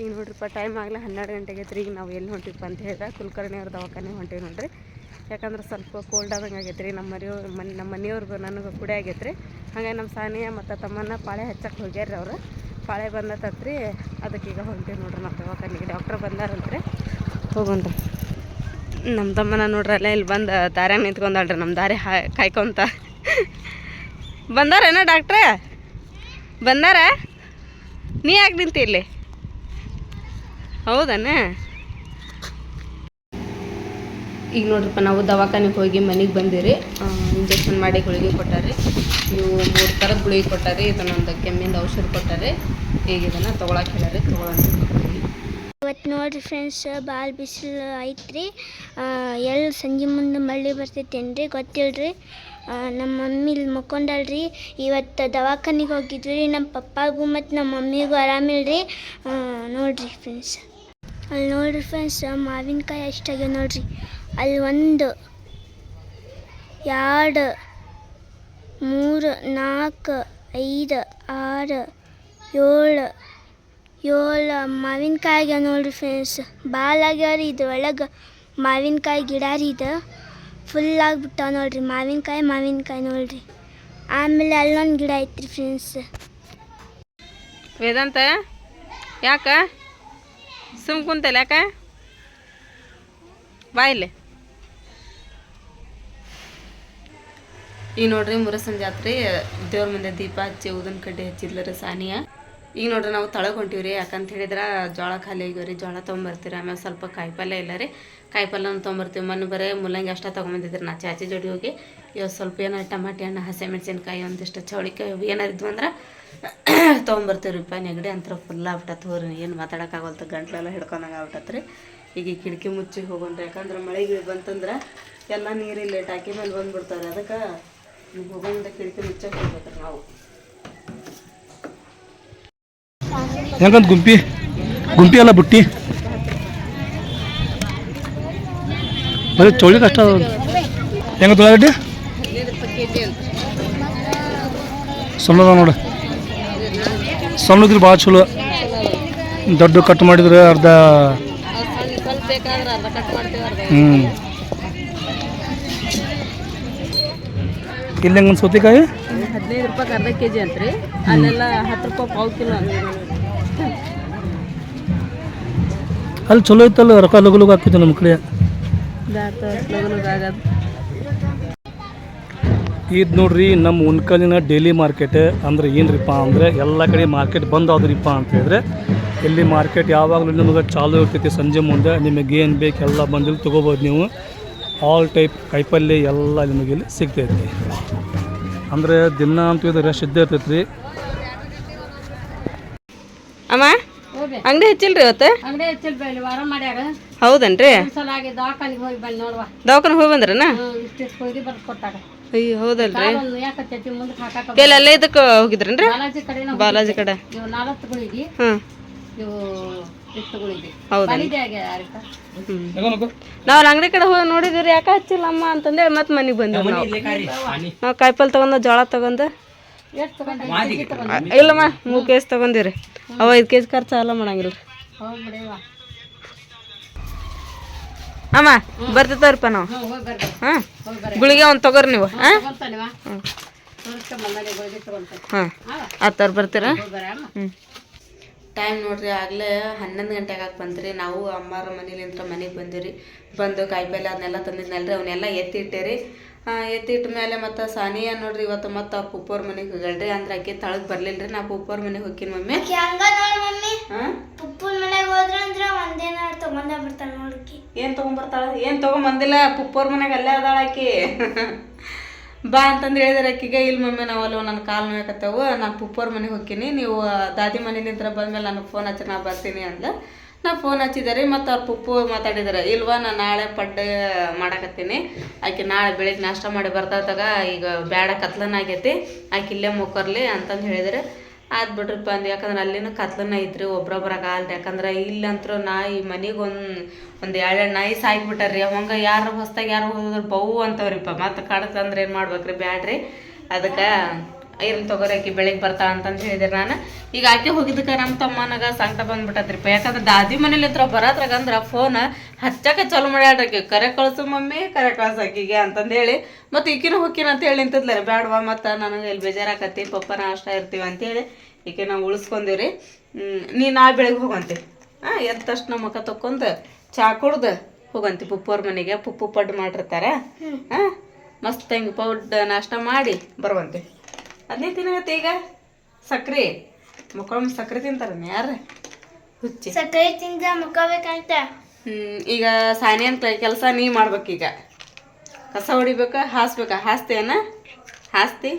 ಈಗ ನೋಡ್ರಿಪ್ಪ ಟೈಮ್ ಆಗಲಿ ಹನ್ನೆರಡು ಗಂಟೆಗೆ ಐತ್ರಿ. ಈಗ ನಾವು ಎಲ್ಲಿ ಹೊಂಟಿಪ್ಪ ಅಂತ ಹೇಳಿದ್ರೆ ಕುಲಕರ್ಣಿ ಅವ್ರ ದವಾಖಾನೆ ಹೊಂಟೀವಿ ನೋಡ್ರಿ. ಯಾಕಂದ್ರೆ ಸ್ವಲ್ಪ ಕೋಲ್ಡ್ ಆದಂಗೆ ಆಗೈತೆ ರೀ ನಮ್ಮ ಮನೆಯವ್ರು ಮನೆ ನಮ್ಮ ಮನೆಯವ್ರಿಗೂ ನನಗೂ ಕೂಡ ಆಗೈತೆ ರೀ ಹಾಗಾಗಿ ನಮ್ಮ ಸಾನಿಯ ಮತ್ತು ತಮ್ಮನ್ನ ಪಾಳೆ ಹಚ್ಚಕ್ಕೆ ಹೋಗ್ಯಾರ ರೀ ಅವರು. ಪಾಳೆ ಬಂದತ್ತತ್ರಿ ಅದಕ್ಕೆ ಈಗ ಹೊಂಟೀವಿ ನೋಡ್ರಿ ನಾವು ದವಾಖಾನೆಗೆ. ಡಾಕ್ಟ್ರ್ ಬಂದಾರಂತ್ರಿ. ಹೋಗೋಣ್ರಿ. ನಮ್ಮ ತಮ್ಮನ ನೋಡ್ರಿ, ಅಲ್ಲೇ ಇಲ್ಲಿ ಬಂದು ದಾರ್ಯಾಗ ನಿಂತ್ಕೊಂಡಾಳ್ರಿ. ನಮ್ಮ ದಾರಿ ಹಾ ಕಾಯ್ಕೊಂತ. ಬಂದಾರೇನ ಡಾಕ್ಟ್ರೇ ಬಂದಾರ? ನೀ ಯಾಕೆ ನಿಂತಿ ಇಲ್ಲಿ? ಹೌದನ? ಈಗ ನೋಡ್ರಪ್ಪ ನಾವು ದವಾಖಾನೆಗೆ ಹೋಗಿ ಮನೆಗೆ ಬಂದಿರಿ. ಇಂಜೆಕ್ಷನ್ ಮಾಡಿ ಗುಳಿಗೆ ಕೊಟ್ಟಾರಿ. ಇವು ಮೂರು ಥರದ ಗುಳಿಗೆ ಕೊಟ್ಟಾರೆ. ಇದನ್ನೊಂದು ಕೆಮ್ಮಿಂದ ಔಷಧ ಕೊಟ್ಟಾರೆ. ಈಗ ಇದನ್ನು ತೊಗೊಳಕ್ಕೆ ಹೇಳಾರೆ ತೊಗೊಳೋಣ ಇವತ್ತು ನೋಡ್ರಿ ಫ್ರೆಂಡ್ಸ್ ಭಾಳ ಬಿಸಿಲು ಐತ್ರಿ. ಎಲ್ಲಿ ಸಂಜೆ ಮುಂದೆ ಮಳೆ ಬರ್ತೈತೇನ್ರಿ ಗೊತ್ತಿಲ್ರಿ? ಗೊತ್ತಿಲ್ಲರಿ ನಮ್ಮ ಮಮ್ಮಿ ಇಲ್ಲಿ ಮಕ್ಕೊಂಡಲ್ರಿ ಇವತ್ತು ದವಾಖಾನಿಗೆ ಹೋಗಿದ್ವಿ ರೀ. ನಮ್ಮ ಪಪ್ಪಾಗೂ ಮತ್ತು ನಮ್ಮ ಮಮ್ಮಿಗೂ ಆರಾಮಿಲ್ರಿ. ರೀ ನೋಡ್ರಿ ಫ್ರೆಂಡ್ಸ್ ಅಲ್ಲಿ ನೋಡ್ರಿ ಫ್ರೆಂಡ್ಸ್ ಮಾವಿನಕಾಯಿ ಎಷ್ಟಾಗ್ಯಾವ ನೋಡ್ರಿ. ಅಲ್ಲಿ ಒಂದು, ಎರಡು, ಮೂರು, ನಾಲ್ಕು, ಐದು, ಆರು, ಏಳು ಏಳು ಮಾವಿನಕಾಯಿ ಆಗ್ಯಾವ ನೋಡ್ರಿ ಫ್ರೆಂಡ್ಸ್ ಭಾಳ ಆಗ್ಯಾವ ರೀ ಇದು ಒಳಗೆ. ಮಾವಿನಕಾಯಿ ಗಿಡ ರೀ ಇದು. ಫುಲ್ ಆಗಿಬಿಟ್ಟಾವ ನೋಡ್ರಿ. ಮಾವಿನಕಾಯಿ ಮಾವಿನಕಾಯಿ ನೋಡ್ರಿ. ಆಮೇಲೆ ಅಲ್ಲೊಂದು ಗಿಡ ಐತ್ರಿ ಫ್ರೆಂಡ್ಸ್ ವೇದಾಂತ, ಯಾಕ? ಸುಮ್ ಕುಂತಲ್ಲ ಯಾಕ? ಬಾಯಿಲೆ ಈಗ ನೋಡ್ರಿ ಮುರಸನ್ ಜಾತ್ರೆ, ದೇವ್ರ ಮುಂದೆ ದೀಪ ಹಚ್ಚಿ ಊದಿನ ಕಡ್ಡಿ ಹಚ್ಚಿದ್ಲರಿ ಸಾನಿಯಾ. ಈಗ ನೋಡ್ರಿ ನಾವು ತಳಗ್ ಹೊಂಟೀವ್ರಿ ಯಾಕಂತ ಹೇಳಿದ್ರೆ ಜೋಳ ಖಾಲಿ ಆಗ್ಯಾವ್ರಿ ಜೋಳ ತೊಗೊಂಬರ್ತೀರಿ ಆಮೇಲೆ ಸ್ವಲ್ಪ ಕಾಯಿಪಲ್ಯ ಇಲ್ಲ ರೀ. ಕಾಯಿಪಲ್ಯನ ತೊಗೊಂಬರ್ತೀವಿ, ಮೊನ್ನೆ ಬರೀ ಮುಲ್ಲಂಗಿ ಅಷ್ಟ ತೊಗೊಂಬಂದಿದ್ರಿ ನಾ, ಚಾಚಿ ಜೋಡಿ ಹೋಗಿ. ಇವತ್ತು ಸ್ವಲ್ಪ ಏನಾರು ಟಮಾಟಿ ಹಣ್ಣು ಹಸಿಮೆಣ್ಸಿನ್ಕಾಯಿ ಒಂದಿಷ್ಟು, ಚೌಳಿಕಾಯಿ ಏನಾರು ಇದ್ವು ಅಂದ್ರೆ ತೊಗೊಂಬರ್ತೀವ್ರಿಪ್ಪ ನೆಗಡಿ ಅಂತ ಫುಲ್ ಆಗ್ಬಿಟ್ಟತ್ ಹೋರಿ ಏನು ಮಾತಾಡೋಕ್ಕಾಗಲ್ತ, ಗಂಟ್ಲೆಲ್ಲ ಹಿಡ್ಕೊಂಡಂಗೆ ಆಗ್ಬಿಟ್ಟತ್ರಿ. ಈಗ ಈ ಕಿಟಕಿ ಮುಚ್ಚಿ ಹೋಗೋಣ ಯಾಕಂದ್ರೆ ಮಳೆ ಬಂತಂದ್ರೆ ಎಲ್ಲ ನೀರಿಲ್ಲ ಟಾಕಿ ಮೇಲೆ ಬಂದ್ಬಿಡ್ತಾರೆ. ಅದಕ್ಕೆ ಹೋಗೋಣ ಕಿಟಕಿ ಮುಚ್ಚಕ್ಕೆ ಹೋಗ್ಬೇಕ್ರಿ ನಾವು. ಹೆಂಗಂತ ಗುಂಪಿ? ಗುಂಪಿ ಎಲ್ಲ ಬುಟ್ಟಿ? ಬರೀ ಚೌಳಿ ಕಷ್ಟ ಹೆಂಗ ತೊಗೊಳಗಡ್ಡಿ ಸಣ್ಣದ ನೋಡು. ಸಣ್ಣದ್ರಿ ಭಾಳ ಚಲೋ. ದೊಡ್ಡ ಕಟ್ ಮಾಡಿದ್ರೆ ಅರ್ಧ. ಹ್ಞೂ ಇಲ್ಲಿ ಹೆಂಗೆ ಸೌತೆಕಾಯಿ? ಹದಿನೈದು ರೂಪಾಯಿ ಅರ್ಧ ಕೆ ಜಿ ಅಂತ್ರಿ. ಅಲ್ಲೆಲ್ಲ ಹತ್ತು ರೂಪಾಯಿ ಪಾವು ಕಿಲೋ ಅಲ್ಲಿ ಚಲೋ ಇತ್ತಲ್ಲ ರೊಕ್ಕ ಲಗು ಲಗು ಹಾಕಿದ್ದು ನಮ್ಮ ಕಡೆ. ಇದು ನೋಡ್ರಿ ನಮ್ಮ ಉಣ್ಕಲಿನ ಡೈಲಿ ಮಾರ್ಕೆಟ್ ಅಂದ್ರೆ ಏನ್ರಿಪ್ಪ ಅಂದರೆ ಎಲ್ಲ ಕಡೆ ಮಾರ್ಕೆಟ್ ಬಂದ್ ಆದ್ರಿಪ್ಪ ಅಂತ ಹೇಳಿದ್ರೆ ಇಲ್ಲಿ ಮಾರ್ಕೆಟ್ ಯಾವಾಗಲೂ ನಿಮಗೆ ಚಾಲು ಇರ್ತೈತಿ ಸಂಜೆ ಮುಂದೆ ನಿಮಗೆ ಏನು ಬೇಕು ಎಲ್ಲ ಬಂದಿಲ್ಲಿ ತೊಗೋಬೋದು ನೀವು. ಆಲ್ ಟೈಪ್ ಕಾಯಿಪಲ್ಯ ಎಲ್ಲ ನಿಮಗೆ ಇಲ್ಲಿ ಸಿಗ್ತೈತಿ. ಅಂದರೆ ದಿನ ಅಂತೂ ಇದು ರಶ್ ಇದ್ದೇ ಇರ್ತೈತಿ ರೀ ಅಮ್ಮ ಅಂಗಡಿ ಹಚ್ಚಿಲ್ರಿ ಇವತ್ತು? ಹೌದೇನ್ರಿ? ದವಾಖಾನಿಗೆ ಹೋಗಿ ಬಂದು ನೋಡುವ. ಹೋಗಿ ಬಂದ್ರನ? ಅಯ್ಯೋ ಹೌದಲ್ರಿ. ಎಲ್ಲಿ ಅಲ್ಲೇ ಇದಕ್ಕೆ ಹೋಗಿದ್ರೇನ್ರಿ? ಬಾಲಾಜಿ ಕಡೆ ಬಾಲಾಜಿ ಕಡೆ. ಇವು ನಾಲ್ಕು ತಗೊಳಿಗಿ ಹ್ಮ್. ಇವು ಇಷ್ಟು ತಗೊಳಿಗಿ ಹೌದಾ ಬಂದಿದ್ದೆ ಆಗ ಯಾರಿಕ ನಾವು ಅಲ್ಲಿ ಅಂಗಡಿ ಕಡೆ ಹೋಗಿ ನೋಡಿದ್ರಿ ಯಾಕೆ ಹಚ್ಚಿಲ್ಲ ಅಮ್ಮ ಅಂತಂದೇಳಿ ಮತ್ತೆ ಮನಿಗ್ ಬಂದೇವು ನಾವು. ನಾವು ಕಾಯಿಪಲ್ಲೆ ತಗೊಂಡು ಜೋಳ ತಗೊಂಡು. ಇಲ್ಲಮ್ಮ ಮೂರ್ ಕೆ ಜಿ ತಗೊಂಡಿರಿ ಅವ ಐದ್ ಕೆಜಿ ಖರ್ಚು ಎಲ್ಲ ಮಾಡಂಗಿಲ್ಲ ಅಮ್ಮ ಬರ್ತಿತ್ತವ್ರಪ್ಪ ನಾವು. ಹಾಂ ಗುಳಿಗೆ ಒಂದು ತಗೋರಿ ನೀವು ಹಾಂ ತಗೊಂತಾನಿವ ಆ ಹಾಂ ಹತ್ತವ್ರು ಬರ್ತೀರಾ? ಹ್ಞೂ ಟೈಮ್ ನೋಡ್ರಿ ಆಗಲೇ ಹನ್ನೊಂದು ಗಂಟೆಗೆ ಆಗಿ ಬಂದ್ರಿ. ನಾವು ಅಮ್ಮಾರ ಮನೇಲಿಂತ್ರ ಮನೆಗೆ ಬಂದಿರಿ ಬಂದು ಕಾಯಿಪಲ್ಲೆ ಅದನ್ನೆಲ್ಲ ತಂದಿದ್ನಲ್ರಿ ಅವನ್ನೆಲ್ಲ ಎತ್ತಿ ಇಟ್ಟೇರಿ. ಆ, ಎತ್ತಿ ಇಟ್ಟ ಮೇಲೆ ಮತ್ತು ಸಾನಿಯ ನೋಡ್ರಿ ಇವತ್ತು ಮತ್ತು ಅವ್ರ ಪುಪ್ಪೋರ್ ಮನೆಗೆ ಹೋಗಲ್ರಿ ಅಂದ್ರೆ ಆಕೆ ತಳಗ್ ಬರ್ಲಿಲ್ಲ ರೀ ನಾ ಪುಪ್ಪೋರ್ ಮನೆಗೆ ಹೋಗಿನ ಮಮ್ಮಿ. ಏನು ತೊಗೊಂಬರ್ತಾಳ? ಏನು ತೊಗೊಂಬಂದಿಲ್ಲ? ಪುಪ್ಪೋರ್ ಮನೆಗೆ ಅಲ್ಲೇ ಅದಾಳ ಆಕಿ. ಬಾ ಅಂತಂದು ಹೇಳಿದ್ರೆ ಆಕಿಗೆ ಇಲ್ಲಿ ಮಮ್ಮಿ, ನಾವಲ್ಲೋ ನನ್ನ ಕಾಲು ನೋಯಕತ್ತವು. ನಾನು ಪುಪ್ಪೋರ್ ಮನೆಗೆ ಹೋಗ್ತೀನಿ ನೀವು ದಾದಿ ಮನೆ ನಿಂತ್ರ ಬಂದ್ಮೇಲೆ ನನಗೆ ಫೋನ್ ಹಚ್ಚಿ ನಾ ಬರ್ತೀನಿ ಅಂದ ನಾ ಫೋನ್ ಹಚ್ಚಿದಾರೆ. ಮತ್ತು ಅವ್ರ ಪುಪ್ಪು ಮಾತಾಡಿದಾರೆ. ಇಲ್ವಾ ನಾನು ನಾಳೆ ಪಡ್ಡೆ ಮಾಡಕತ್ತೀನಿ. ಆಕೆ ನಾಳೆ ಬೆಳಿಗ್ಗೆ ನಾಷ್ಟ ಮಾಡಿ ಬರ್ತಾತಾಗ ಈಗ ಬೇಡ ಕತ್ಲನ ಆಗೈತಿ. ಆಕೆ ಇಲ್ಲೇ ಮುಕ್ಕರ್ಲಿ ಅಂತಂದು ಹೇಳಿದ್ರೆ. ಆದ್ ಬಿಡ್ರಿಪ್ಪ ಅಂದ್. ಯಾಕಂದ್ರೆ ಅಲ್ಲಿನ ಕತ್ಲನ ಐತ್ರಿ ಒಬ್ರೊಬ್ರಾಗ ಆಗಲ್ರಿ ಯಾಕಂದ್ರೆ ಇಲ್ಲಂತರೂ ನಾಯಿ ಮನೆಗೆ ಒಂದು ಒಂದು ಎರಡೆರಡು ನಾಯಿ ಸಾಯ್ಬಿಟ್ಟಾರ್ರಿ. ಹಂಗೆ ಯಾರು ಹೊಸ್ದಾಗಿ ಯಾರು ಹೋದ್ರೆ ಬೌ ಅಂತವ್ರಿಪ್ಪ. ಮತ್ತೆ ಕಡತಂದ್ರೆ ಏನು ಮಾಡ್ಬೇಕ್ರಿ ಬ್ಯಾಡ್ರಿ. ಅದಕ್ಕೆ ಇರ್ಲಿ ತೊಗರಿ ಆಕಿ ಬೆಳಿಗ್ಗೆ ಬರ್ತಾ ಅಂತಂದು ಹೇಳಿದೆ ನಾನು. ಈಗ ಆಕೆ ಹೋಗಿದ್ದಕ್ಕೆ ನಮ್ಮ ತಮ್ಮನಾಗ ಸಂಕಟ ಬಂದ್ಬಿಟ್ಟತ್ರಿಪ್ಪ ಯಾಕಂದ್ರೆ ದಾದಿ ಮನೇಲಿ ಹತ್ರ ಬರತ್ರಾಗ ಅಂದ್ರೆ ಫೋನ್ ಹಚ್ಚಕ್ಕೆ ಚಾಲು ಮಾಡ್ಯಾಡ್ರಿ ಕರೆ ಕಳ್ಸು ಮಮ್ಮಿ ಕರೆ ಕಳ್ಸು ಆಕಿಗೆ ಅಂತಂದು ಹೇಳಿ. ಮತ್ತು ಈಕಿನೂ ಹೋಗಿನ ಅಂತ ಹೇಳಿ ನಿಂತಿದ್ಲ ಬೇಡವಾ ಮತ್ತು ನನಗೆ ಇಲ್ಲಿ ಬೇಜಾರಾಕತಿ ಪಪ್ಪನ ಅಷ್ಟ ಇರ್ತೀವಿ ಅಂತೇಳಿ ಈಕೆ ನಾವು ಉಳಿಸ್ಕೊಂಡಿವ್ರಿ ನೀ ನಾ ಬೆಳಿಗ್ಗೆ ಹೋಗಂತೆ. ಹಾಂ ಎದ್ದ ತಕ್ಷಣ ಮುಖ ತಕ್ಕೊಂಡು ಚಾ ಕುಡ್ದು ಹೋಗಂತಿ. ಪುಪ್ಪವ್ರ ಮನೆಗೆ. ಪುಪ್ಪು ಪಡ್ಡು ಮಾಡಿರ್ತಾರೆ. ಹಾಂ ಮಸ್ತ್ ಹೆಂಗೆ ಪೌಡ್ ನಾಷ್ಟ ಮಾಡಿ ಬರುವಂತೆ. ಅದೇ ತಿನ್ನಗತ್ತೆ ಈಗ? ಸಕ್ರೆ. ಮಕ್ಕಳು ಸಕ್ರೆ ತಿಂತಾರ ಯಾರು ಹುಚ್ಚಿ. ಸಕ್ಕರೆ ತಿಂದ ಮುಖಬೇಕಂತ ಹ್ಮ್, ಈಗ ಅಂತ ಕೆಲಸ ನೀ ಮಾಡ್ಬೇಕೀಗ ಕಸ ಹೊಡಿಬೇಕ ಹಾಸ್ಬೇಕ. ಹಾಸ್ತಿ ಹಾಸ್ತೇನ ಹಾಸ್ತಿ?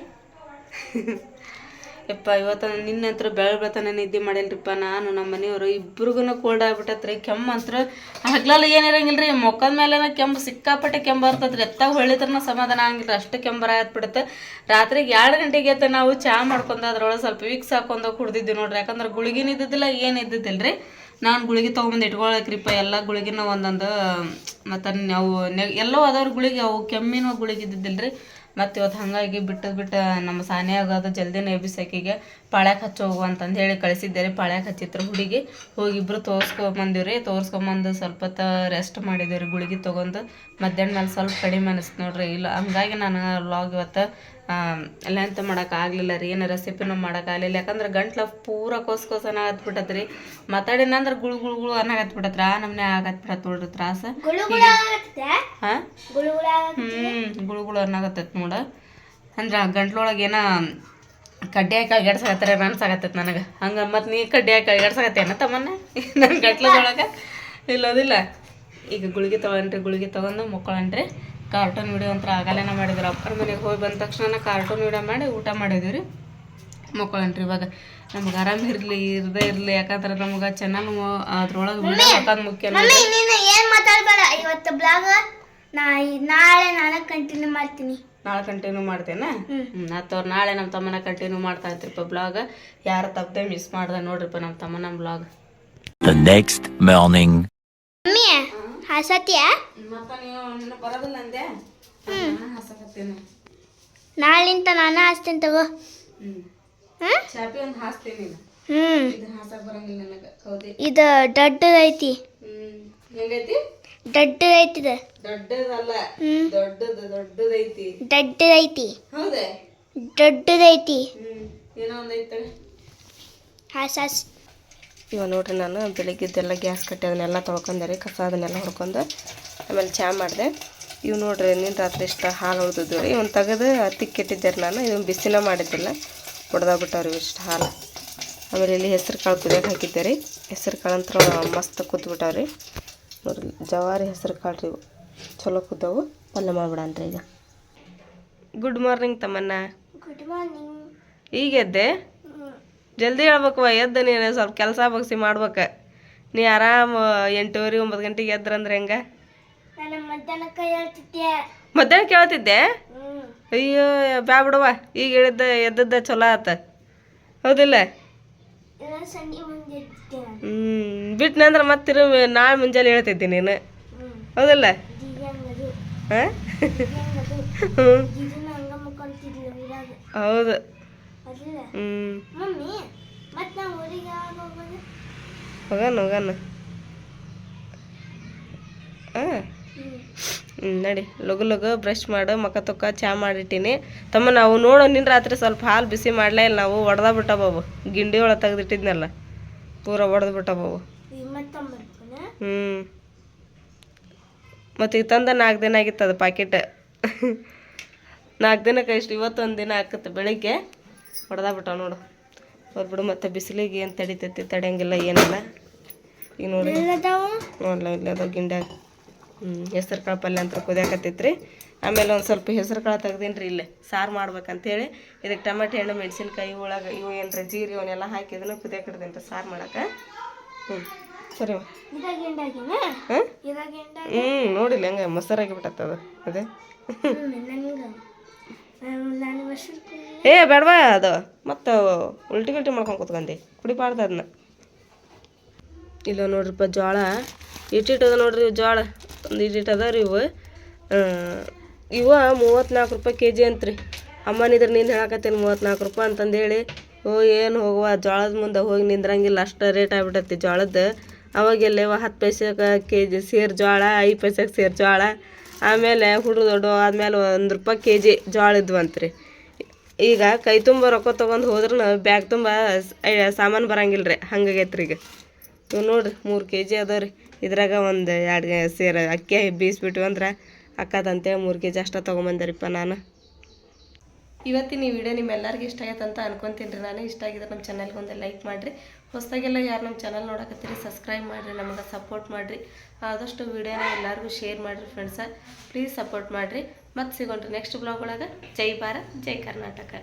ಯಪ್ಪ ಇವತ್ತು ನಿನ್ನ ಹತ್ರ ಬೆಳ ಬೆಳತನ ನಿದ್ದೆ ಮಾಡಿಲ್ರಿಪ್ಪ ನಾನು ನಮ್ಮ ಮನೆಯವರು ಇಬ್ರಿಗೂ ಕೋಲ್ಡ್ ಆಗ್ಬಿಟ್ಟತ್ರಿ, ಕೆಮ್ಮು ಅಂತ್ರ ಹಗ್ಲಲ್ಲ ಏನಿರಂಗಿಲ್ಲ ರೀ ಮೊಕ್ಕದ ಮೇಲೆ ಕೆಂಪು ಸಿಕ್ಕಾಪಟ್ಟೆ ಕೆಮ್ಮು ಬರ್ತದ್ರಿ ಎತ್ತಾಗ ಹೊಳಿತ್ರನ ಸಮಾಧಾನ ಆಗಿಲ್ಲ ಅಷ್ಟು ಕೆಂಬರ ಬರ ಬಿಡುತ್ತೆ ರಾತ್ರಿಗೆ ಎರಡು ಗಂಟೆಗೆ ಎತ್ತ ನಾವು ಚಾ ಮಾಡ್ಕೊಂಡು ಅದ್ರೊಳಗೆ ಸ್ವಲ್ಪ ವಿಕ್ಸ್ ಹಾಕೊಂಡು ಕುಡ್ದಿದ್ವಿ ನೋಡ್ರಿ, ಯಾಕಂದ್ರೆ ಗುಳಿಗಿನ ಇದ್ದಿದ್ದಿಲ್ಲ, ಏನು ಇದ್ದಿದ್ದಿಲ್ಲ ರೀ ನಾನು ಗುಳಿಗೆ ತೊಗೊಂಬಂದು ಇಟ್ಕೊಳಕ್ರಿಪ್ಪ, ಎಲ್ಲ ಗುಳಿಗಿನ ಒಂದೊಂದು ಮತ್ತು ಅವು ನೆ, ಎಲ್ಲೋ ಅದಾವ್ರ ಗುಳಿಗೆ ಅವು ಕೆಮ್ಮಿನ ಗುಳಿಗೆ ಇದ್ದಿದ್ದಿಲ್ಲ ರೀ ಮತ್ತು ಇವತ್ತು ಹಾಗಾಗಿ ಬಿಟ್ಟು ಬಿಟ್ಟ ನಮ್ಮ ಸಾನ್ಯಾಗ ಅದು ಜಲ್ದಿನೇ ಎಬ್ಬಿಸಾಕಿಗೆ ಪಾಳ್ಯಾಕ ಹಚ್ಚಿ ಹೋಗು ಅಂತಂದು ಹೇಳಿ ಕಳಿಸಿದ್ದಾರೆ. ಪಾಳ್ಯಾಕ ಹಚ್ಚಿತ್ರ ಹುಡುಗಿ ಹೋಗಿಬ್ರು ತೋರಿಸ್ಕೊಂಬಂದಿವ್ರಿ. ರೀ ತೋರ್ಸ್ಕೊಂಬಂದು ಸ್ವಲ್ಪ ಹೊತ್ತು ರೆಸ್ಟ್ ಮಾಡಿದ್ದೀವಿ ರೀ ಗುಳಿಗೆ ತೊಗೊಂಡು ಮಧ್ಯಾಹ್ನ ಮೇಲೆ ಸ್ವಲ್ಪ ಕಡಿಮೆ ಅನಿಸ್ತು ನೋಡ್ರಿ. ಇಲ್ಲ ಹಂಗಾಗಿ ನಾನು ಲಾಗ್ ಇವತ್ತು ಲೆಂತ್ ಮಾಡೋಕ್ಕಾಗಲಿಲ್ಲ ರೀ. ಏನು ರೆಸಿಪಿನೂ ಮಾಡೋಕ್ಕಾಗಲಿಲ್ಲ ಯಾಕಂದ್ರೆ ಗಂಟ್ಲ ಪೂರ ಕೋಸ್ ಕೋಸ್ ಅನ್ನಕತ್ಬಿಟ್ಟತ್ ರೀ ಮಾತಾಡಿನಂದ್ರೆ ಗುಳು ಗುಳು ಗುಳು ಅನ್ನಕತ್ಬಿಟ್ಟತ್ರ ಆ ನಮ್ಮನೆ ಆಗತ್ಬಿಡತ್ ನೋಡ್ರಿ ತ್ರಾಸ. ಹಾಂ? ಗುಳುಗುಳ ಹ್ಞೂ ಗುಳು ಗುಳು ಅನ್ನಕತ್ತೈತೆ ನೋಡ. ಅಂದ್ರೆ ಗಂಟ್ಲೊಳಗೆ ಏನೋ ಕಡ್ಡಿ ಹಾಕಿ ಅನ್ಸಾಕತ್ತೈತೆ ನನಗೆ. ಹಂಗೆ ಮತ್ತು ನೀ ಕಡ್ಡಿ ಹಾಕಿ ಅಲ್ಗಾಡ್ಸಕತ್ತೇನ ತಮ್ಮನ್ನ? ನನ್ನ ಗಟ್ಲದೊಳಗೆ? ಇಲ್ಲೋದಿಲ್ಲ. ಈಗ ಗುಳಿಗೆ ತೊಗೊಂಡ್ರಿ ಗುಳಿಗೆ ತೊಗೊಂಡು ಮುಕ್ಕೊಳನ್ರಿ. ಕಾರ್ಟೂನ್ ವಿಡಿಯೋ ಅಂತ ಆಗಲೇನ ಮಾಡಿದ್ರು. ಅಪ್ಪರ ಮನೆಗೆ ಹೋಗಿ ಬಂದ ತಕ್ಷಣ ಕಾರ್ಟೂನ್ ವಿಡಿಯೋ ಮಾಡಿ ಊಟ ಮಾಡಿದ್ವಿ ರೀ ಮುಕ್ಕೊಳನ್ರಿ ಇವಾಗ. ನಮ್ಗೆ ಆರಾಮ ಇರಲಿ ಇರದೇ ಇರಲಿ. ಯಾಕಂದ್ರೆ ನಮ್ಗೆ ಚೆನ್ನಾಗಿ ಅದ್ರೊಳಗೆ ವಿಡಿಯೋ ಹಾಕೋದು ಮುಖ್ಯ ಏನ್ ಮಾತಾಡ್ಬೇಡ. ಇವತ್ತು ಬ್ಲಾಗ್ ನಾ ನಾಳೆ ನಾನು ಕಂಟಿನ್ಯೂ ಮಾಡ್ತೀನಿ. ನಾಳೆ ಕಂಟಿನ್ಯೂ ಮಾಡ್ತೇನೆ. ಹ್ಞೂ ಆತವ್ರ ನಾಳೆ ನಮ್ಮ ತಮ್ಮನ ಕಂಟಿನ್ಯೂ ಮಾಡ್ತಾ ಇರ್ತೀರಿಪ್ಪ ಬ್ಲಾಗ್ ಯಾರು ತಪ್ಪದೆ ಮಿಸ್ ಮಾಡ್ದೆ ನೋಡ್ರಿಪ್ಪ ನಮ್ಮ ತಮ್ಮನ blog The next morning. Mummy ಹಸತಿಯ? ಮತ್ತೆ ನೀವು ಬರೋದಿಲ್ಲ ಅಂದೆ? ಹಸಕತ್ತೇನೆ. ನಾಳಿಂದ ನಾನು ಹಾಸ್ತೀನಿ ತಗೋ. ಹ್ಞೂ ಹ್ಮ್ ಚಾಪಿ ಒಂದು ಹಾಸ್ತೀನಿ ನೀನು ಹ್ಮ್. ಇದನ್ನ ಹಾಸಕ್ ಬರಂಗಿಲ್ಲ ನನಗೆ ಹೌದಿ ಇದು ದೊಡ್ಡದೈತಿ. ಹ್ಞೂ ಹೆಂಗೈತಿ? ದೊಡ್ಡದಲ್ಲ ದೊಡ್ಡದು ದೊಡ್ಡದೈತಿ. ದೊಡ್ಡದೈತಿ ಹೌದೇ? ದೊಡ್ಡದೈತಿ ಏನೋ ಒಂದೈತೆ ಇವಾಗ ನೋಡ್ರಿ ನಾನು ಬೆಳಿಗ್ಗೆದ್ದೆಲ್ಲ ಗ್ಯಾಸ್ ಕಟ್ಟಿ ಅದನ್ನೆಲ್ಲ ತೊಳ್ಕೊಂಡೆ ರೀ ಕಸ ಅದನ್ನೆಲ್ಲ ಹೊಡ್ಕೊಂಡು ಆಮೇಲೆ ಚಹಾ ಮಾಡಿದೆ. ಇವು ನೋಡ್ರಿ ನಿನ್ನ ರಾತ್ರಿ ಇಷ್ಟ ಹಾಲು ಉಳ್ದಿದ್ದು ರೀ. ಇವ್ನು ತೆಗೆದು ತಿಕ್ಕಿಟ್ಟಿದ್ದೆ ರೀ ನಾನು ಇವನು ಬಿಸಿನ ಮಾಡಿದ್ದಿಲ್ಲ. ಹೊಡೆದಾಗ್ಬಿಟ್ಟವ್ರಿ ಇಷ್ಟು ಹಾಲು. ಆಮೇಲೆ ಇಲ್ಲಿ ಹೆಸ್ರು ಕಾಳು ಕುದಿಯೋಕೆ ಹಾಕಿದ್ದೆ ರೀ. ಹೆಸ್ರು ಕಾಳು ಅಂತ ಮಸ್ತ್ ಕುದ್ಬಿಟ್ಟವ್ರಿ ನೋಡ್ರಿ ಜವಾರಿ ಹೆಸರು ಕಾಳು ರೀ ಚಲೋ ಕುದ್ದವು ಪಲ್ಯ ಮಾಡ್ಬಿಡಂತ್ರಿ ಈಗ. ಗುಡ್ ಮಾರ್ನಿಂಗ್ ತಮ್ಮನ್ನ ಗುಡ್ ಮಾರ್ನಿಂಗ್ ಈಗ ಎದ್ದೆ? ಜಲ್ದಿ ಹೇಳ್ಬೇಕವ ಎದ್ದು ನೀನು ಸ್ವಲ್ಪ ಕೆಲಸ ಬಗ್ಸಿ ಮಾಡ್ಬೇಕು. ನೀ ಆರಾಮ ಎಂಟೂವರೆ ಒಂಬತ್ತು ಗಂಟೆಗೆ ಎದ್ರಂದ್ರೆ ಹೆಂಗೆ? ಮಧ್ಯಾಹ್ನ ಕೇಳ್ತಿದ್ದೆ ಅಯ್ಯೋ ಬ್ಯಾ ಬಿಡವ್ವ ಈಗ ಹೇಳಿದ್ದ ಎದ್ದದ್ದ ಚಲೋ ಆತ. ಹೌದಿಲ್ಲ? ಹ್ಞೂ ಬಿಟ್ನಂದ್ರೆ ಮತ್ತೆ ನಾಳೆ ಮುಂಜಾನೆ ಹೇಳ್ತಿದ್ದೆ ನೀನು. ಹೌದಲ್ಲ? ಹೌದು. ಹೋಗಣ ಹೋಗಣ. ಹಾಂ ಹ್ಮ್. ನಡಿ. ಲಗು ಲಗು ಬ್ರಷ್ ಮಾಡು ಮಕ ತೊಕ್ಕ ಚಾ ಮಾಡಿಟ್ಟೀನಿ. ತಮ್ಮ ನಾವು ನೋಡು ನಿನ್ನ ರಾತ್ರಿ ಸ್ವಲ್ಪ ಹಾಲು ಬಿಸಿ ಮಾಡಲೇ ಇಲ್ಲ ನಾವು ಒಡ್ದ ಬಿಟ್ಟ ಬಾಬು ಗಿಂಡಿ ಒಳಗೆ ತೆಗೆದಿಟ್ಟಿದ್ನಲ್ಲ ಪೂರ ಒಡೆದು ಬಿಟ್ಟ ಬಾಬು ಹ್ಞೂ ಮತ್ತು ಈಗ ತಂದ ನಾಲ್ಕು ದಿನ ಆಗಿತ್ತು ಅದು ಪಾಕೆಟ್ ನಾಲ್ಕು ದಿನಕ್ಕೆ ಇಷ್ಟು ಇವತ್ತೊಂದು ದಿನ ಆಕತ್ತೆ ಬೆಳಿಗ್ಗೆ. ಹೊಡೆದ ಬಿಟ್ಟ ನೋಡು. ಬಿಡು ಮತ್ತು ಬಿಸಿಲಿಗೆ ಏನು ತಡಿತೈತಿ ತಡೆಯಂಗಿಲ್ಲ ಏನಿಲ್ಲ. ಈಗ ನೋಡಿ. ಇಲ್ಲ ಅದು ಗಿಂಡ್ಯಾಗ ಹೆಸ್ರು ಕಾಳು ಪಲ್ಯ ಅಂತ ಕುದಿಯಾಕತ್ತೈತ್ರಿ. ಆಮೇಲೆ ಒಂದು ಸ್ವಲ್ಪ ಹೆಸ್ರು ಕಾಳು ತೆಗ್ದೀನಿ ರೀ ಇಲ್ಲೇ. ಸಾರು ಮಾಡ್ಬೇಕಂತೇಳಿ ಇದಕ್ಕೆ ಟಮಾಟೆ ಹಣ್ಣು ಮೆಣಸಿನ್ಕಾಯಿ ಒಳಗೆ ಇವು ಏನರ ಜೀರಿ ಅವನ್ನೆಲ್ಲ ಹಾಕಿ ಇದನ್ನು ಕುದಿಯಾಕಿಡ್ತೀನಿ ರೀ ಸಾರು ಮಾಡೋಕೆ. ಹ್ಞೂ ಸರಿ ಹ್ಞೂ ನೋಡಿಲ್ಲ ಹೆಂಗೆ ಮೊಸರಾಗಿ ಬಿಟ್ಟತ್ತದ ಅದೇ. ವರ್ಷ ಏ ಬೇಡವಾ ಅದು. ಮತ್ತು ಉಲ್ಟಿ ಗಿಲ್ಟಿ ಮಾಡ್ಕೊಂಡು ಕೂತ್ಕೊಂಡೆ. ಕುಡಿಬಾರ್ದು ಅದನ್ನ ಇಲ್ಲ ನೋಡ್ರಿಪ್ಪ ಜೋಳ ಇಟ್ಟಿಟ್ಟದ ಅದ ನೋಡ್ರಿ ಜೋಳ ಒಂದು ಇಟ್ಟಿಟ್ಟು ಅದಾವ ರೀ ಇವು ಇವ ಮೂವತ್ತ್ನಾಲ್ಕು ರೂಪಾಯಿ ಕೆ ಜಿ ಅಂತ್ರಿ ಅಮ್ಮನಿದ್ರೆ ನೀನು ಹೇಳಕತ್ತೀನಿ ಮೂವತ್ತ್ನಾಲ್ಕು ರೂಪಾಯಿ ಅಂತಂದೇಳಿ. ಓ, ಏನು ಹೋಗುವ ಜೋಳದ ಮುಂದೆ ಹೋಗಿ ನಿಂದ್ರಂಗಿಲ್ಲ, ಅಷ್ಟು ರೇಟ್ ಆಗ್ಬಿಟ್ಟೈತಿ ಜೋಳದ ಅವಾಗೆಲ್ಲ ಹತ್ತು ಪೈಸೆಗೆ ಕೆ ಜಿ ಸೇರು ಜೋಳ ಐದು ಪೈಸೆಗೆ ಸೇರು ಜೋಳ ಆಮೇಲೆ ಹುಡುಗ ದೊಡ್ಡ ಆದಮೇಲೆ ಒಂದು ರೂಪಾಯಿ ಕೆ ಜಿ ಜೋಳ ಇದ್ವಂತ್ರಿ. ಈಗ ಕೈ ತುಂಬ ರೊಕ್ಕ ತೊಗೊಂಡು ಹೋದ್ರೂ ಬ್ಯಾಗ್ ತುಂಬ ಸಾಮಾನು ಬರಂಗಿಲ್ಲ ರೀ ಹಂಗಾಗೈತ್ರಿ ಈಗ. ಇವು ನೋಡಿರಿ ಮೂರು ಕೆ ಜಿ ಅದಾವ ರೀ ಇದ್ರಾಗ ಒಂದು ಎರಡು ಸೇರು ಅಕ್ಕಿ ಬೀಸ್ಬಿಟ್ವಿ ಅಂದ್ರೆ ಅಕ್ಕದಂತೆ ಮೂರು ಕೆ ಜಿ ಅಷ್ಟ ತೊಗೊಂಬಂದರಿಪ್ಪ ನಾನು. ಇವತ್ತಿನ ಈ ವಿಡಿಯೋ ನಿಮ್ಮೆಲ್ಲರಿಗೂ ಇಷ್ಟ ಆಗೈತೆ ಅಂತ ಅನ್ಕೊಂತೀನಿ ರೀ ನಾನು ಇಷ್ಟ ಆಗಿದ್ರೆ ನಮ್ಮ ಚಾನಲ್ಗೆ ಒಂದು ಲೈಕ್ ಮಾಡಿರಿ. ಹೊಸದಾಗೆಲ್ಲ ಯಾರು ನಮ್ಮ ಚಾನಲ್ ನೋಡಕತ್ತೀರಿ, ಸಬ್ಸ್ಕ್ರೈಬ್ ಮಾಡಿರಿ, ನಮಗೆ ಸಪೋರ್ಟ್ ಮಾಡಿರಿ. ಆದಷ್ಟು ವಿಡಿಯೋನ ಎಲ್ಲರಿಗೂ ಶೇರ್ ಮಾಡಿರಿ ಫ್ರೆಂಡ್ಸ ಪ್ಲೀಸ್ ಸಪೋರ್ಟ್ ಮಾಡಿರಿ. ಮತ್ತೆ ಸಿಗೋಣ್ರಿ ನೆಕ್ಸ್ಟ್ ಬ್ಲಾಗ್ ಒಳಗೆ. ಜೈ ಭಾರತ್, ಜೈ ಕರ್ನಾಟಕ.